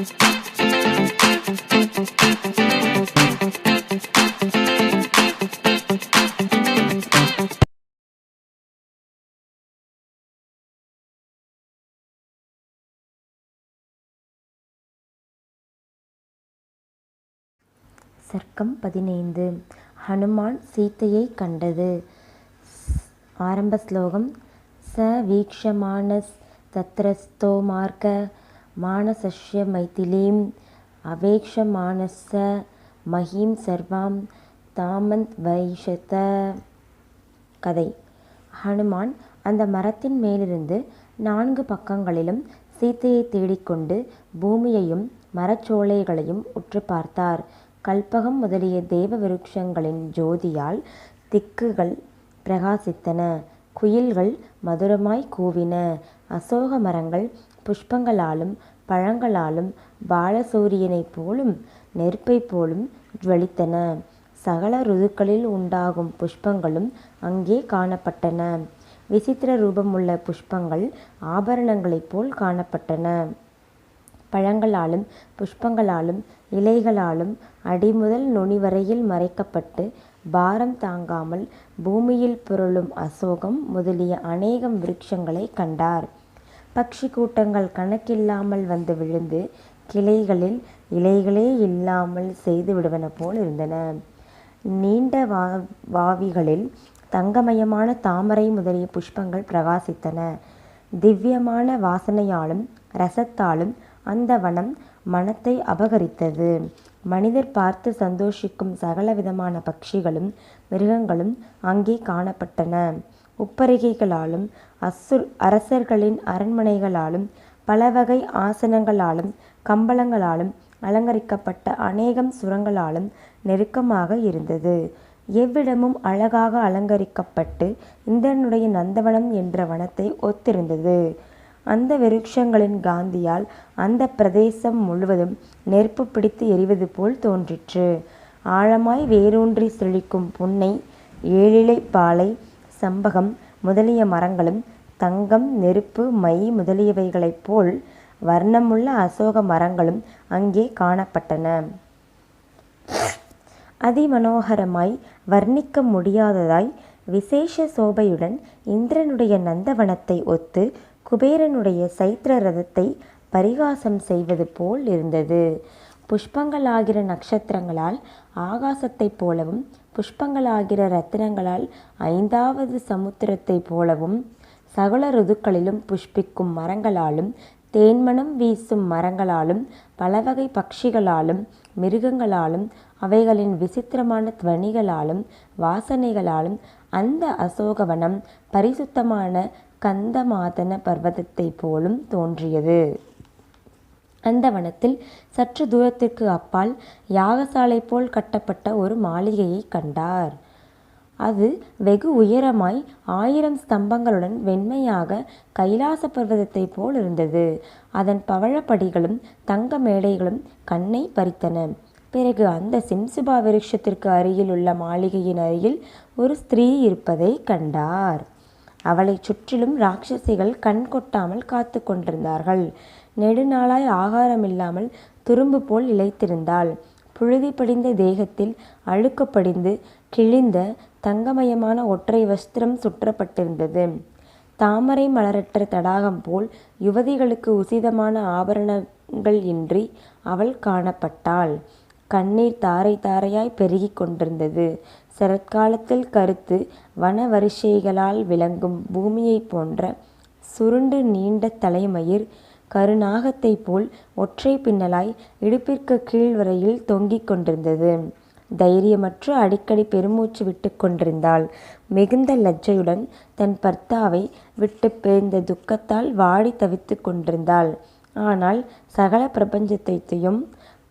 சர்க்கம் பதினைந்து. ஹனுமான் சீத்தையை கண்டது. ஆரம்ப ஸ்லோகம் ச வீக்ஷமானஸ் தத்ரஸ்தோ மார்க்க மானசஸ்ய மைதிலீம் மானச மஹீம் சர்வாம் தாமந்த்வைஷத கதை. ஹனுமான் அந்த மரத்தின் மேலிருந்து நான்கு பக்கங்களிலும் சீத்தையை தேடிக்கொண்டு பூமியையும் மரச்சோலைகளையும் உற்று பார்த்தார். கல்பகம் முதலிய தேவ விருட்சங்களின் ஜோதியால் திக்குகள் பிரகாசித்தன. குயில்கள் மதுரமாய் கூவின. அசோக மரங்கள் புஷ்பங்களாலும் பழங்களாலும் பாலசூரியனைப் போலும் நெருப்பைப் போலும் ஜ்வலித்தன சகல ருதுக்களில் உண்டாகும் புஷ்பங்களும் அங்கே காணப்பட்டன. விசித்திர ரூபமுள்ள புஷ்பங்கள் ஆபரணங்களைப் போல் காணப்பட்டன. பழங்களாலும் புஷ்பங்களாலும் இலைகளாலும் அடிமுதல் நுனி வரையில் மறைக்கப்பட்டு பாரம் தாங்காமல் பூமியில் புரளும் அசோகம் முதலிய அநேகம் விருட்சங்களைக் கண்டார். பக்ஷி கூட்டங்கள் கணக்கில்லாமல் வந்து விழுந்து கிளைகளில் இலைகளே இல்லாமல் செய்து விடுவன போல் இருந்தன. நீண்ட வா வாவிகளில் தங்கமயமான தாமரை முதலிய புஷ்பங்கள் பிரகாசித்தன. திவ்யமான வாசனையாலும் ரசத்தாலும் அந்த வனம் மனத்தை அபகரித்தது. மனிதர் பார்த்து சந்தோஷிக்கும் சகலவிதமான பட்சிகளும் மிருகங்களும் அங்கே காணப்பட்டன. உப்பரிகைகளாலும் அசுர் அரசர்களின் அரண்மனைகளாலும் பலவகை ஆசனங்களாலும் கம்பளங்களாலும் அலங்கரிக்கப்பட்ட அநேகம் சுரங்களாலும் நெருக்கமாக இருந்தது. எவ்விடமும் அழகாக அலங்கரிக்கப்பட்டு இந்திரனுடைய நந்தவனம் என்ற வனத்தை ஒத்திருந்தது. அந்த விருட்சங்களின் காந்தியால் அந்த பிரதேசம் முழுவதும் நெருப்பு பிடித்து எரிவது போல் தோன்றிற்று. ஆழமாய் வேரூன்றி செழிக்கும் புன்னை ஏழிலை பாலை சம்பகம் முதலிய மரங்களும் தங்கம் நெருப்பு மை முதலியவைகளைப் போல் வர்ணமுள்ள அசோக மரங்களும் அங்கே காணப்பட்டன. அதிமனோகரமாய் வர்ணிக்க முடியாததாய் விசேஷ சோபையுடன் இந்திரனுடைய நந்தவனத்தை ஒத்து குபேரனுடைய சைத்திர ரதத்தை பரிகாசம் செய்வது போல் இருந்தது. புஷ்பங்களாகிற நட்சத்திரங்களால் ஆகாசத்தைப் போலவும் புஷ்பங்களாகிற ரத்தினங்களால் ஐந்தாவது சமுத்திரத்தைப் போலவும் சகல ருதுக்களிலும் புஷ்பிக்கும் மரங்களாலும் தேன்மணம் வீசும் மரங்களாலும் பலவகை பட்சிகளாலும் மிருகங்களாலும் அவைகளின் விசித்திரமான துவனிகளாலும் வாசனைகளாலும் அந்த அசோகவனம் பரிசுத்தமான கந்தமாதன பர்வதத்தைப் போலும் தோன்றியது. அந்த வனத்தில் சற்று தூரத்திற்கு அப்பால் யாகசாலை போல் கட்டப்பட்ட ஒரு மாளிகையை கண்டார். அது வெகு உயரமாய் ஆயிரம் ஸ்தம்பங்களுடன் வெண்மையாக கைலாச பர்வதத்தைப் போல் இருந்தது. அதன் பவழப்படிகளும் தங்க மேடைகளும் கண்ணை பறித்தன. பிறகு அந்த சிம்சுபா விருட்சத்திற்கு அருகில் உள்ள மாளிகையின் அருகில் ஒரு ஸ்திரீ இருப்பதை கண்டார். அவளை சுற்றிலும் ராட்சசிகள் கண் கொட்டாமல் காத்து கொண்டிருந்தார்கள். நெடுநாளாய் ஆகாரமில்லாமல் துரும்பு போல் இழைத்திருந்தாள் புழுதி படிந்த தேகத்தில் அழுக்கு படிந்து கிழிந்த தங்கமயமான ஒற்றை வஸ்திரம் சுற்றப்பட்டிருந்தது. தாமரை மலரற்ற தடாகம் போல் யுவதிகளுக்கு உசிதமான ஆபரணங்கள் இன்றி அவள் காணப்பட்டாள். கண்ணீர் தாரை தாரையாய் பெருகி கொண்டிருந்தது. சரத்காலத்தில் கருத்து வனவரிசைகளால் விளங்கும் பூமியைப் போன்ற சுருண்டு நீண்ட தலைமயிர் கருநாகத்தைப் போல் ஒற்றை பின்னலாய் இடுப்பிற்கு கீழ் வரையில் தொங்கிக் கொண்டிருந்தது. தைரியமற்று அடிக்கடி பெருமூச்சு விட்டு கொண்டிருந்தாள். மிகுந்த லஜ்ஜையுடன் தன் பர்த்தாவை விட்டு பிரிந்த துக்கத்தால் வாடி தவித்து கொண்டிருந்தாள். ஆனால் சகல பிரபஞ்சத்தையும்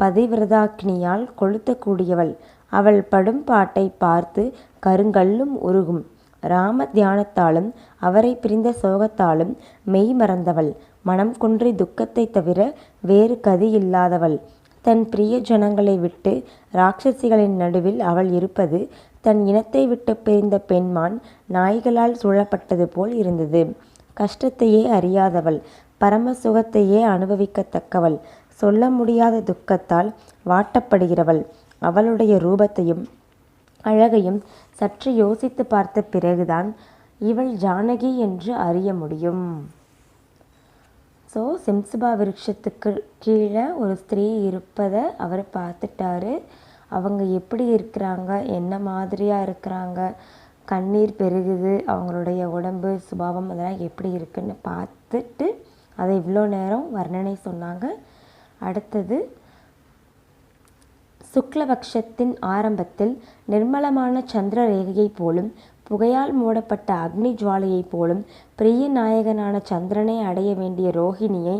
பதிவிரதாக்கினியால் கொளுத்தக்கூடியவள் அவள் படும் பாட்டை பார்த்து கருங்கல்லும் உருகும். ராம தியானத்தாலும் அவரை பிரிந்த சோகத்தாலும் மெய் மறந்தவள். மனம் குன்றி துக்கத்தை தவிர வேறு கதி இல்லாதவள். தன் பிரிய ஜனங்களை விட்டு ராட்சசிகளின் நடுவில் அவள் இருப்பது தன் இனத்தை விட்டு பிரிந்த பெண்மான் நாய்களால் சூழப்பட்டது போல் இருந்தது. கஷ்டத்தையே அறியாதவள் பரம சுகத்தையே அனுபவிக்கத்தக்கவள் சொல்ல முடியாத துக்கத்தால் வாட்டப்படுகிறவள். அவளுடைய ரூபத்தையும் அழகையும் சற்று யோசித்து பார்த்த பிறகுதான் இவள் ஜானகி என்று அறிய முடியும். ஸோ செம்சுபா விருட்சத்துக்கு கீழே ஒரு ஸ்திரீ இருப்பதை அவர் பார்த்துட்டாரு. அவங்க எப்படி இருக்கிறாங்க? என்ன மாதிரியாக இருக்கிறாங்க? கண்ணீர் பெருகுது. அவங்களுடைய உடம்பு சுபாவம் அதெல்லாம் எப்படி இருக்குன்னு பார்த்துட்டு அதை இவ்வளோ நேரம் வர்ணனை சொன்னாங்க. அடுத்தது சுக்லபக்ஷத்தின் ஆரம்பத்தில் நிர்மலமான சந்திர ரேகையைப் போலும் புகையால் மூடப்பட்ட அக்னி ஜுவாலையைப் போலும் பிரிய நாயகனான சந்திரனை அடைய வேண்டிய ரோஹிணியை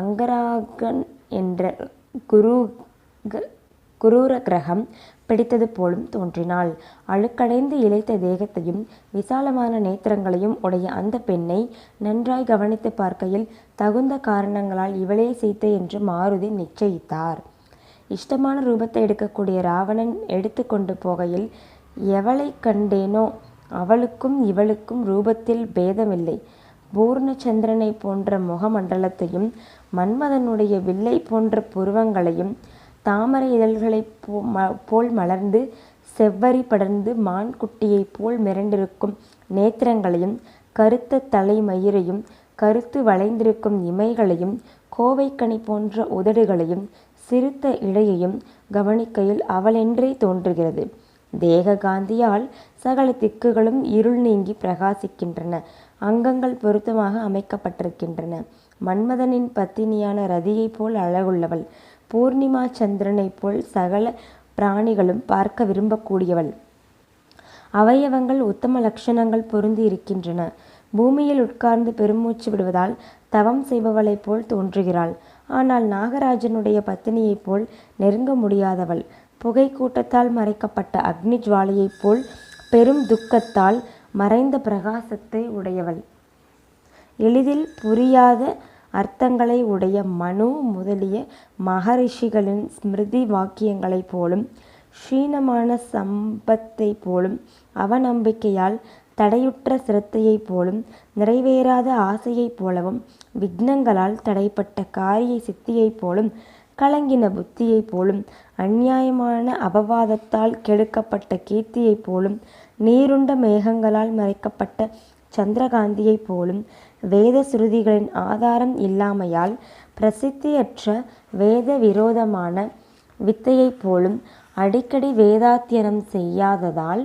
அங்கராகன் என்ற குரு குரூர கிரகம் பிடித்தது போலும் தோன்றினாள். அழுக்கடைந்து இழைத்த தேகத்தையும் விசாலமான நேத்திரங்களையும் உடைய அந்த பெண்ணை நன்றாய் கவனித்து பார்க்கையில் தகுந்த காரணங்களால் இவளே சீத்தை என்று மாருதி நிச்சயித்தார். இஷ்டமான ரூபத்தை எடுக்கக்கூடிய ராவணன் எடுத்து கொண்டு போகையில் எவளை கண்டேனோ அவளுக்கும் இவளுக்கும் ரூபத்தில் பேதமில்லை. பூர்ணச்சந்திரனை போன்ற முகமண்டலத்தையும் மன்மதனுடைய வில்லை போன்ற புருவங்களையும் தாமரை இதழ்களைப் போல் மலர்ந்து செவ்வரி படர்ந்து மான் குட்டியைப் போல் மிரண்டிருக்கும் நேத்திரங்களையும் கருத்த தலைமயிரையும் கருத்து வளைந்திருக்கும் இமைகளையும் கோவைக்கனி போன்ற உதடுகளையும் சிறுத்த இழையையும் கவனிக்கையில் அவளென்றே தோன்றுகிறது. தேக காந்தியால் சகல திக்குகளும் இருள் நீங்கி பிரகாசிக்கின்றன. அங்கங்கள் பொருத்தமாக அமைக்கப்பட்டிருக்கின்றன. மன்மதனின் பத்தினியான ரதியைப் போல் அழகுள்ளவள். பூர்ணிமா சந்திரனைப் போல் சகல பிராணிகளும் பார்க்க விரும்பக்கூடியவள். அவயவங்கள் உத்தம லட்சணங்கள் பொருந்தி இருக்கின்றன. பூமியில் உட்கார்ந்து பெருமூச்சு விடுவதால் தவம் செய்பவளைப் போல் தோன்றுகிறாள். ஆனால் நாகராஜனுடைய பத்தினியைப் போல் நெருங்க முடியாதவள். புகை கூட்டத்தால் மறைக்கப்பட்ட அக்னி ஜுவாலையைப் போல் பெரும் துக்கத்தால் மறைந்த பிரகாசத்தை உடையவள். எளிதில் புரியாத அர்த்தங்களை உடைய மனு முதலிய மகரிஷிகளின் ஸ்மிருதி வாக்கியங்களைப் போலும் க்ஷீணமான சம்பத்தை போலும் அவநம்பிக்கையால் தடையுற்ற சிரத்தையைப் போலும் நிறைவேறாத ஆசையைப் போலவும் விக்னங்களால் தடைப்பட்ட காரிய சித்தியைப் போலும் கலங்கின புத்தியைப் போலும் அந்நியாயமான அபவாதத்தால் கெடுக்கப்பட்ட கீர்த்தியைப் போலும் நீருண்ட மேகங்களால் மறைக்கப்பட்ட சந்திரகாந்தியைப் போலும் வேத சுருதிகளின் ஆதாரம் இல்லாமையால் பிரசித்தியற்ற வேத விரோதமான வித்தையைப் போலும் அடிக்கடி வேதாத்தியனம் செய்யாததால்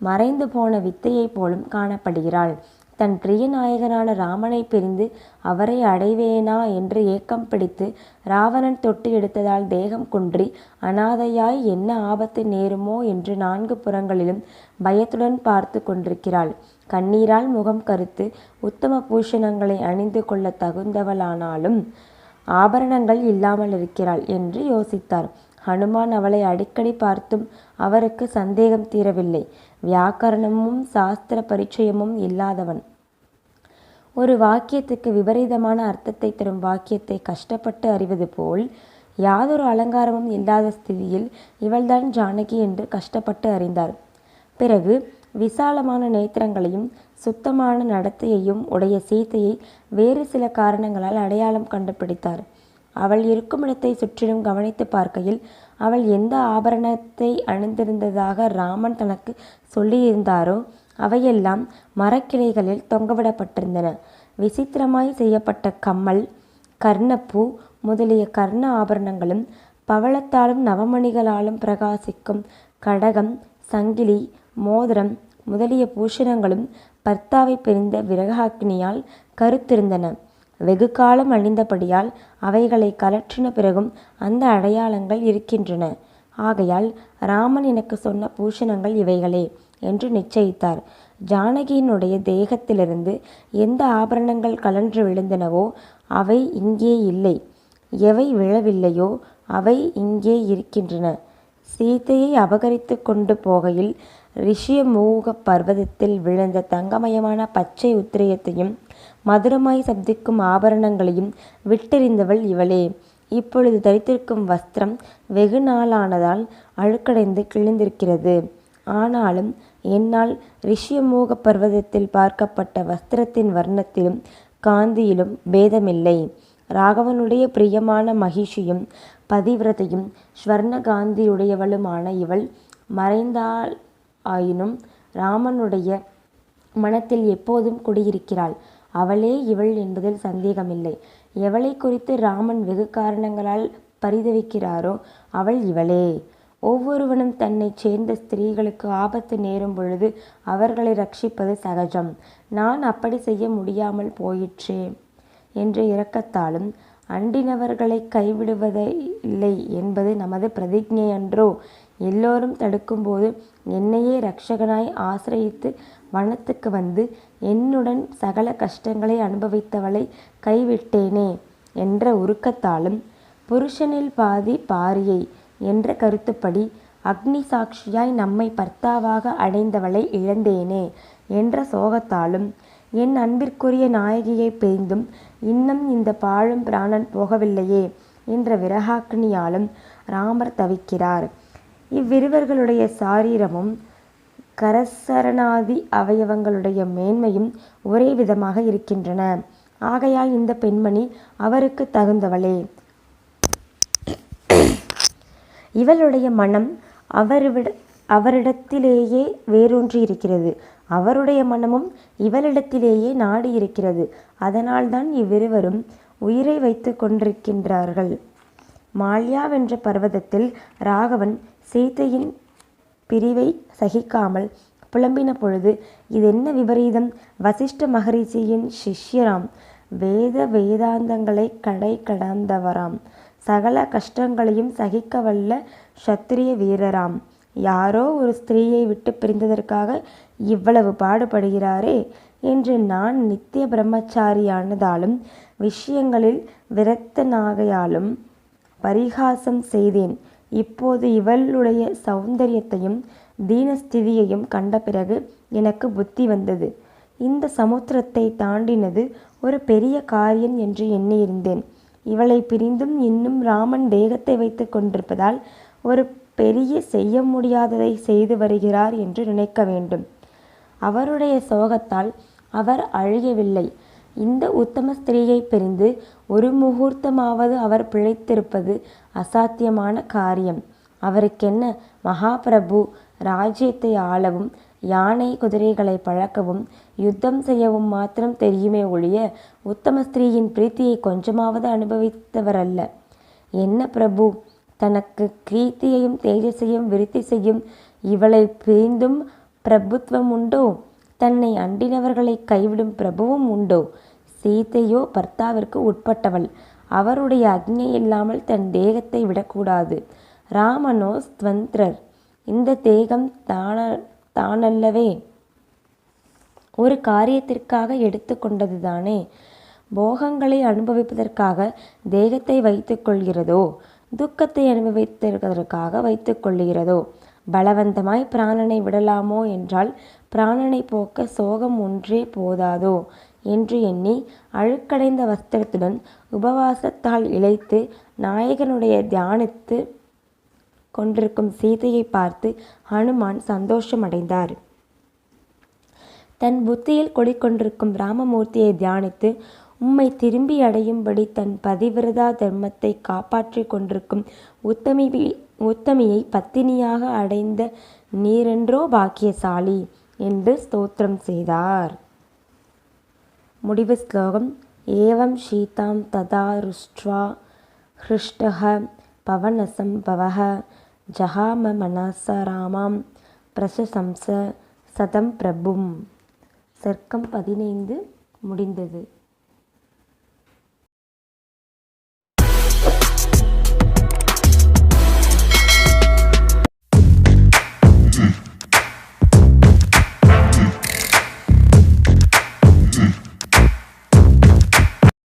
மறைந்து போன வித்தையைப் போலும் காணப்படுகிறாள். தன் பிரிய நாயகனான ராமனை பிரிந்து அவரை அடைவேனா என்று ஏக்கம் பிடித்து ராவணன் தொட்டு எடுத்ததால் தேகம் குன்றி அனாதையாய் என்ன ஆபத்து நேருமோ? என்று நான்கு புறங்களிலும் பயத்துடன் பார்த்து கொண்டிருக்கிறாள். கண்ணீரால் முகம் கருத்து உத்தம பூஷணங்களை அணிந்து கொள்ள தகுந்தவளானாலும் ஆபரணங்கள் இல்லாமல் இருக்கிறாள் என்று யோசித்தார். ஹனுமான் அவளை அடிக்கடி பார்த்தும் அவருக்கு சந்தேகம் தீரவில்லை. வியாக்கரணமும் சாஸ்திர பரிச்சயமும் இல்லாதவன். ஒரு வாக்கியத்துக்கு விபரீதமான அர்த்தத்தை தரும் வாக்கியத்தை கஷ்டப்பட்டு அறிவது போல் யாதொரு அலங்காரமும் இல்லாத ஸ்திதியில் இவள்தான் ஜானகி என்று கஷ்டப்பட்டு அறிந்தார் பிறகு விசாலமான நேத்திரங்களையும் சுத்தமான நடத்தையையும் உடைய சீத்தையை வேறு சில காரணங்களால் அடையாளம் கண்டுபிடித்தார். அவள் இருக்குமிடத்தை சுற்றிலும் கவனித்து பார்க்கையில் அவள் எந்த ஆபரணத்தை அணிந்திருந்ததாக ராமன் தனக்கு சொல்லியிருந்தாரோ அவையெல்லாம் மரக்கிளைகளில் தொங்கவிடப்பட்டிருந்தன. விசித்திரமாய் செய்யப்பட்ட கம்மல் கர்ணப்பூ முதலிய கர்ண ஆபரணங்களும் பவளத்தாலும் நவமணிகளாலும் பிரகாசிக்கும் கடகம் சங்கிலி மோதிரம் முதலிய பூஷணங்களும் பர்த்தாவை பிரிந்த விரகாக்கினியால் கருத்திருந்தன. வெகு காலம் அணிந்தபடியால் அவைகளை கலற்றின பிறகும் அந்த அடையாளங்கள் இருக்கின்றன. ஆகையால் ராமன் எனக்கு சொன்ன பூஷணங்கள் இவைகளே என்று நிச்சயித்தார். ஜானகியினுடைய தேகத்திலிருந்து எந்த ஆபரணங்கள் கலன்று விழுந்தனவோ அவை இங்கே இல்லை. எவை விழவில்லையோ அவை இங்கே இருக்கின்றன. சீதையை அபகரித்து கொண்டு போகையில் ரிஷியமூக பர்வதத்தில் விழுந்த தங்கமயமான பச்சை உத்திரியத்தையும் மதுரமாய் சப்திக்கும் ஆபரணங்களையும் விட்டெறிந்தவள் இவளே. இப்பொழுது தரித்திருக்கும் வஸ்திரம் வெகு நாளானதால் அழுக்கடைந்து கிழிந்திருக்கிறது. ஆனாலும் என்னால் ரிஷியமூக பர்வதத்தில் பார்க்கப்பட்ட வஸ்திரத்தின் வர்ணத்திலும் காந்தியிலும் பேதமில்லை. ராகவனுடைய பிரியமான மகிஷியும் பதிவிரதையும் ஸ்வர்ணகாந்தியுடையவளுமான இவள் மறைந்தாளாயினும் ராமனுடைய மனத்தில் எப்போதும் குடியிருக்கிறாள். அவளே இவள் என்பதில் சந்தேகமில்லை. எவளைக் குறித்து ராமன் வெகு காரணங்களால் பரிதவிக்கிறாரோ அவள் இவளே. ஒவ்வொருவனும் தன்னைச் சேர்ந்த ஸ்திரீகளுக்கு ஆபத்து நேரும் பொழுது அவர்களை ரட்சிப்பது சகஜம். நான் அப்படிச் செய்ய முடியாமல் போயிற்றே என்ற இரக்கத்தாலும் அண்டினவர்களைக் கைவிடுவதில்லை என்பது நமது பிரதிக்ஞையன்றோ? எல்லோரும் தடுக்கும்போது என்னையே ரக்ஷகனாய் ஆசிரயித்து வனத்துக்கு வந்து என்னுடன் சகல கஷ்டங்களை அனுபவித்தவளை கைவிட்டேனே என்ற உருக்கத்தாலும் புருஷனில் பாதி பாரியை என்ற கருத்துப்படி அக்னி சாட்சியாய் நம்மை பர்த்தாவாக அடைந்தவளை இழந்தேனே என்ற சோகத்தாலும் என் அன்பிற்குரிய நாயகியைப் பிரிந்தும் இன்னும் இந்த பாழும் பிராணன் போகவில்லையே என்ற விரகாக்னியாலும் ராமர் தவிக்கிறார். இவ்விருவர்களுடைய சாரீரமும் கரசரணாதி அவயவங்களுடைய மேன்மையும் ஒரே விதமாக இருக்கின்றன. ஆகையால் இந்த பெண்மணி அவருக்கு தகுந்தவளே. இவளுடைய மனம் அவரிடத்திலேயே வேரூன்றியிருக்கிறது. அவருடைய மனமும் இவளிடத்திலேயே நாடியிருக்கிறது. அதனால்தான் இவ்விருவரும் உயிரை வைத்து கொண்டிருக்கின்றார்கள். மால்யாவென்ற பர்வதத்தில் ராகவன் சீதையின் பிரிவை சகிக்காமல் புலம்பின பொழுது இதென்ன விபரீதம்? வசிஷ்ட மகரிஷியின் சிஷ்யராம் வேத வேதாந்தங்களை கடை கடந்தவராம். சகல கஷ்டங்களையும் சகிக்கவல்ல சத்திரிய வீரராம். யாரோ ஒரு ஸ்திரீயை விட்டு பிரிந்ததற்காக இவ்வளவு பாடுபடுகிறாரே என்று நான் நித்திய பிரம்மச்சாரியானதாலும் விஷயங்களில் விரத்தனாகையாலும் பரிகாசம் செய்தேன். இப்போது இவளுடைய சௌந்தரியத்தையும் தீனஸ்திதியையும் கண்ட பிறகு எனக்கு புத்தி வந்தது. இந்த சமுத்திரத்தைத் தாண்டினது ஒரு பெரிய காரியம் என்று எண்ணியிருந்தேன். இவளை பிரிந்தும் இன்னும் ராமன் தேகத்தை வைத்து கொண்டிருப்பதால் ஒரு பெரிய செய்ய முடியாததை செய்து வருகிறார் என்று நினைக்க வேண்டும். அவருடைய சோகத்தால் அவர் அழியவில்லை. இந்த உத்தம ஸ்திரீயை பிரிந்து ஒரு முகூர்த்தமாவது அவர் பிழைத்திருப்பது அசாத்தியமான காரியம். அவருக்கென்ன மகாபிரபு ராஜ்யத்தை ஆளவும் யானை குதிரைகளை பழக்கவும் யுத்தம் செய்யவும் மாத்திரம் தெரியுமே ஒழிய உத்தம ஸ்திரீயின் பிரீத்தியை கொஞ்சமாவது அனுபவித்தவரல்ல. என்ன பிரபு தனக்கு கீர்த்தியையும் தேஜஸையும் விருத்தி செய்யும் இவளை பிரிந்தும் பிரபுத்துவம் உண்டோ தன்னை அண்டினவர்களை கைவிடும் பிரபுவும் உண்டோ? சீதையோ பர்த்தாவிற்கு உட்பட்டவள். அவருடைய ஆக்ஞையில்லாமல் தன் தேகத்தை விடக்கூடாது. ராமனோ ஸ்வந்திரர் இந்த தேகம் தான தானல்லவே ஒரு காரியத்திற்காக எடுத்துக்கொண்டது தானே போகங்களை அனுபவிப்பதற்காக தேகத்தை வைத்துக் கொள்கிறதோ? துக்கத்தை அனுபவித்திருப்பதற்காக வைத்துக் கொள்கிறதோ? பிராணனை விடலாமோ என்றால் பிராணனை போக்க சோகம் ஒன்றே போதாதோ? என்று எண்ணி அழுக்கடைந்த வஸ்திரத்துடன் உபவாசத்தால் இழைத்து நாயகனுடைய தியானித்து கொண்டிருக்கும் சீதையைப் பார்த்து ஹனுமான் சந்தோஷமடைந்தார். தன் புத்தியில் கொடிக்கொண்டிருக்கும் ராமமூர்த்தியை தியானித்து உம்மை திரும்பி அடையும்படி தன் பதிவிரதா தர்மத்தை காப்பாற்றிக் கொண்டிருக்கும் உத்தமி உத்தமியை பத்தினியாக அடைந்த நீரென்றோ பாக்கியசாலி என்று ஸ்தோத்திரம் செய்தார். முடிவு ஸ்லோகம் ஏவம் சீதாம் ததா ருஷ்ட்வா பவனசம் பவனசம்பவः ஜகாம மனச ராமாம் பிரசசம்ச சதம் பிரபும். சர்க்கம் பதினைந்து முடிந்தது.